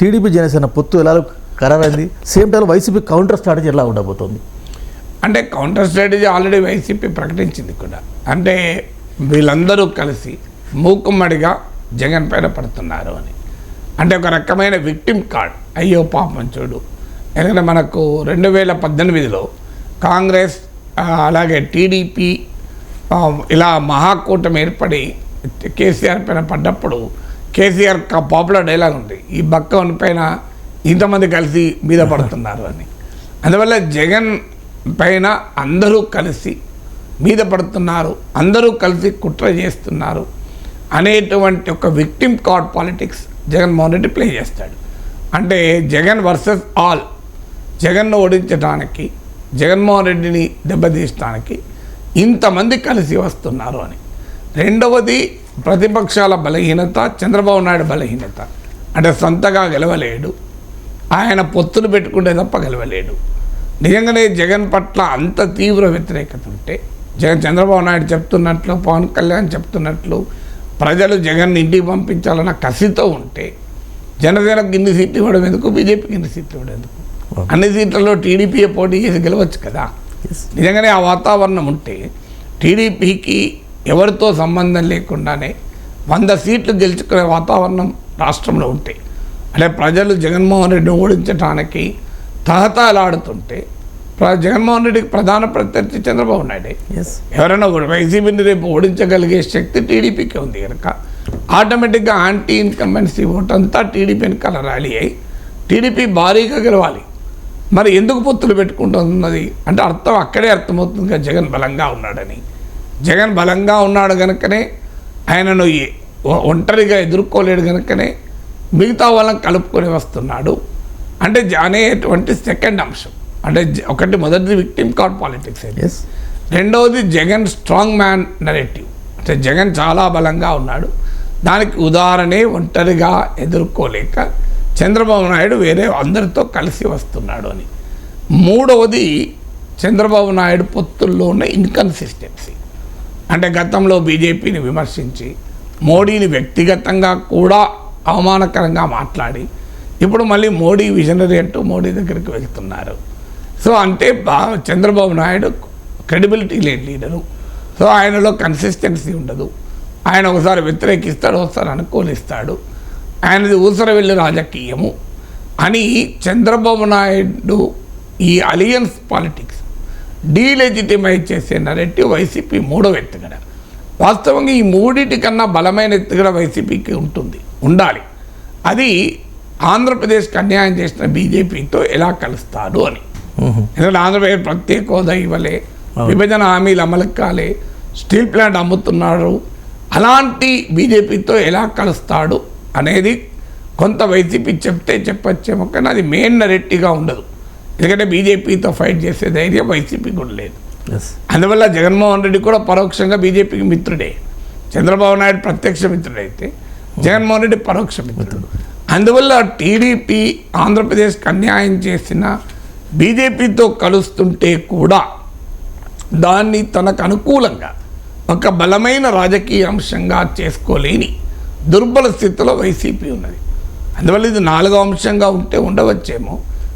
TDP Janasena పొత్తు ఎలా ఖరారైంది? Same time YCP counter strategy ఎలా ఉండబోతోంది? అంటే కౌంటర్ స్ట్రాటజీ ఆల్రెడీ వైసీపీ ప్రకటించింది కూడా. అంటే వీళ్ళందరూ కలిసి మూకుమ్మడిగా జగన్ పైన పడుతున్నారు అని. అంటే ఒక రకమైన విక్టిమ్ కార్డ్ అయ్యో పాపం చూడు. ఎందుకంటే మనకు రెండు వేల పద్దెనిమిదిలో కాంగ్రెస్ అలాగే టీడీపీ ఇలా మహాకూటమి ఏర్పడి కేసీఆర్ పైన పడ్డప్పుడు కేసీఆర్ పాపులర్ డైలాగ్ ఉంది. ఈ బక్క పైన ఇంతమంది కలిసి మీద పడుతున్నారు అని. అందువల్ల జగన్ పైన అందరూ కలిసి మీద పడుతున్నారు అందరూ కలిసి కుట్ర చేస్తున్నారు అనేటువంటి ఒక victim card politics Jaganmohan Reddy play చేస్తాడు. అంటే జగన్ వర్సెస్ ఆల్ జగన్ను ఓడించడానికి జగన్మోహన్ రెడ్డిని దెబ్బతీయడానికి ఇంతమంది కలిసి వస్తున్నారు అని. రెండవది ప్రతిపక్షాల బలహీనత చంద్రబాబు నాయుడు బలహీనత. అంటే సొంతగా గెలవలేడు. ఆయన పొత్తులు పెట్టుకుంటే తప్ప గెలవలేడు. నిజంగానే జగన్ పట్ల అంత తీవ్ర వ్యతిరేకత ఉంటే జగన్ చంద్రబాబు నాయుడు చెప్తున్నట్లు పవన్ కళ్యాణ్ చెప్తున్నట్లు ప్రజలు జగన్ ఇంటికి పంపించాలన్న కసితో ఉంటే జనసేనకు ఇన్ని సీట్లు ఇవ్వడం ఎందుకు? బీజేపీకి ఇన్ని సీట్లు ఇవ్వడం ఎందుకు? అన్ని సీట్లలో టీడీపీ పోటీ చేసి గెలవచ్చు కదా. నిజంగానే ఆ వాతావరణం ఉంటే టీడీపీకి ఎవరితో సంబంధం లేకుండానే వంద సీట్లు గెలుచుకునే వాతావరణం రాష్ట్రంలో ఉంటే అంటే ప్రజలు జగన్మోహన్ రెడ్డిని ఓడించడానికి తహతాలాడుతుంటే ప్ర- జగన్మోహన్ రెడ్డికి ప్రధాన ప్రత్యర్థి చంద్రబాబు నాయుడే. ఎస్ ఎవరైనా కూడా వైసీపీని రేపు ఓడించగలిగే శక్తి టీడీపీకి ఉంది కనుక ఆటోమేటిక్గా యాంటీ ఇన్కంబెన్సీ ఓట్ అంతా టీడీపీ వెనకాల ర్యాలీ అయ్యి టీడీపీ భారీగా గెలవాలి. మరి ఎందుకు పొత్తులు పెట్టుకుంటున్నది? అంటే అర్థం అక్కడే అర్థమవుతుంది కదా జగన్ బలంగా ఉన్నాడని. జగన్ బలంగా ఉన్నాడు కనుకనే ఆయనను ఒంటరిగా ఎదుర్కోలేడు కనుకనే మిగతా వాళ్ళని కలుపుకొని వస్తున్నాడు. అంటే అనేటువంటి సెకండ్ అంశం. అంటే ఒకటి మొదటిది విక్టిమ్ కార్డ్ పాలిటిక్స్ ఎస్ రెండవది జగన్ స్ట్రాంగ్ మ్యాన్ నెరేటివ్. అంటే జగన్ చాలా బలంగా ఉన్నాడు. దానికి ఉదాహరణే ఒంటరిగా ఎదుర్కోలేక చంద్రబాబు నాయుడు వేరే అందరితో కలిసి వస్తున్నాడు అని. మూడవది చంద్రబాబు నాయుడు పొత్తుల్లో ఉన్న ఇన్కన్సిస్టెన్సీ. అంటే గతంలో బీజేపీని విమర్శించి మోడీని వ్యక్తిగతంగా కూడా అవమానకరంగా మాట్లాడి ఇప్పుడు మళ్ళీ మోడీ విజనరీ అంటూ మోడీ దగ్గరికి వెళ్తున్నారు. సో అంటే చంద్రబాబు నాయుడు క్రెడిబిలిటీ లేని లీడరు. సో ఆయనలో కన్సిస్టెన్సీ ఉండదు. ఆయన ఒకసారి వ్యతిరేకిస్తాడు ఒకసారి అనుకూలిస్తాడు. ఆయనది ఊసర వెళ్ళి రాజకీయము అని చంద్రబాబు నాయుడు ఈ అలియన్స్ పాలిటిక్స్ డీలెజిటిమైజ్ చేసే నరెటివ్ వైసీపీ మూడవ ఎత్తుగడ. వాస్తవంగా ఈ మూడింటి కన్నా బలమైన ఎత్తుగడ వైసీపీకి ఉంటుంది ఉండాలి. అది ఆంధ్రప్రదేశ్కి అన్యాయం చేసిన బీజేపీతో ఎలా కలుస్తాడు అని. ఎందుకంటే ఆంధ్రప్రదేశ్ ప్రత్యేక హోదా ఇవ్వలే విభజన హామీలు అమలు కాలే స్టీల్ ప్లాంట్ అమ్ముతున్నాడు అలాంటి బీజేపీతో ఎలా కలుస్తాడు అనేది కొంత వైసీపీ చెప్తే చెప్పచ్చేమో కానీ అది మెయిన్ నరెట్టిగా ఉండదు. ఎందుకంటే బీజేపీతో ఫైట్ చేసే ధైర్యం వైసీపీ కూడా లేదు. అందువల్ల జగన్మోహన్ రెడ్డి కూడా పరోక్షంగా బీజేపీకి మిత్రుడే. చంద్రబాబు నాయుడు ప్రత్యక్ష మిత్రుడైతే జగన్మోహన్ రెడ్డి పరోక్ష మిత్రుడు. అందువల్ల టీడీపీ ఆంధ్రప్రదేశ్కి అన్యాయం చేసిన బీజేపీతో కలుస్తుంటే కూడా దాన్ని తనకు అనుకూలంగా ఒక బలమైన రాజకీయ అంశంగా చేసుకోలేని దుర్బల స్థితిలో వైసీపీ ఉన్నది. అందువల్ల ఇది నాలుగో అంశంగా ఉంటే ఉండవచ్చేమో.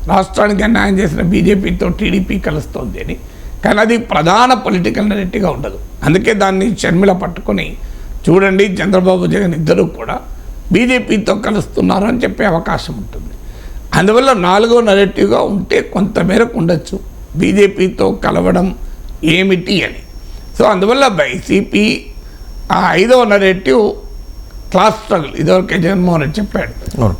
రాష్ట్రానికి అన్యాయం చేసిన బీజేపీతో టీడీపీ కలుస్తోంది అని. కానీ అది ప్రధాన పొలిటికల్ నెరెట్గా ఉండదు. అందుకే దాన్ని షర్మిల పట్టుకొని చూడండి చంద్రబాబు జగన్ ఇద్దరు కూడా బీజేపీతో కలుస్తున్నారు అని చెప్పే అవకాశం ఉంటుంది. అందువల్ల నాలుగో నెరెటివ్గా ఉంటే కొంతమేరకు ఉండొచ్చు. బీజేపీతో కలవడం ఏమిటి అని. సో అందువల్ల వైసీపీ ఆ ఐదవ నెరెటివ్ క్లాస్ స్ట్రగుల్. ఇదివరకే జగన్మోహన్ రెడ్డి చెప్పాడు.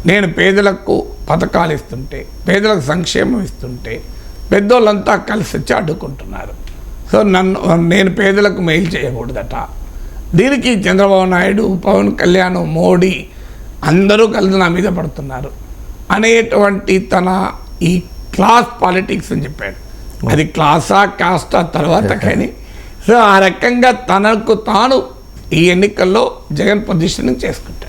నేను పేదలకు పథకాలు ఇస్తుంటే పేదలకు సంక్షేమం ఇస్తుంటే పెద్దోళ్ళంతా కలిసి వచ్చి అడ్డుకుంటున్నారు సో నన్ను నేను పేదలకు మెయిల్ చేయకూడదట. దీనికి చంద్రబాబు నాయుడు పవన్ కళ్యాణ్ మోడీ అందరూ కలిసి నా మీద పడుతున్నారు. అనేటువంటి తన ఈ క్లాస్ పాలిటిక్స్ అని చెప్పాడు. అది క్లాసా కాస్టా తర్వాత కానీ సో ఆ రకంగా తనకు తాను ఈ ఎన్నికల్లో జగన్ పొజిషనింగ్ చేసుకుంటాడు.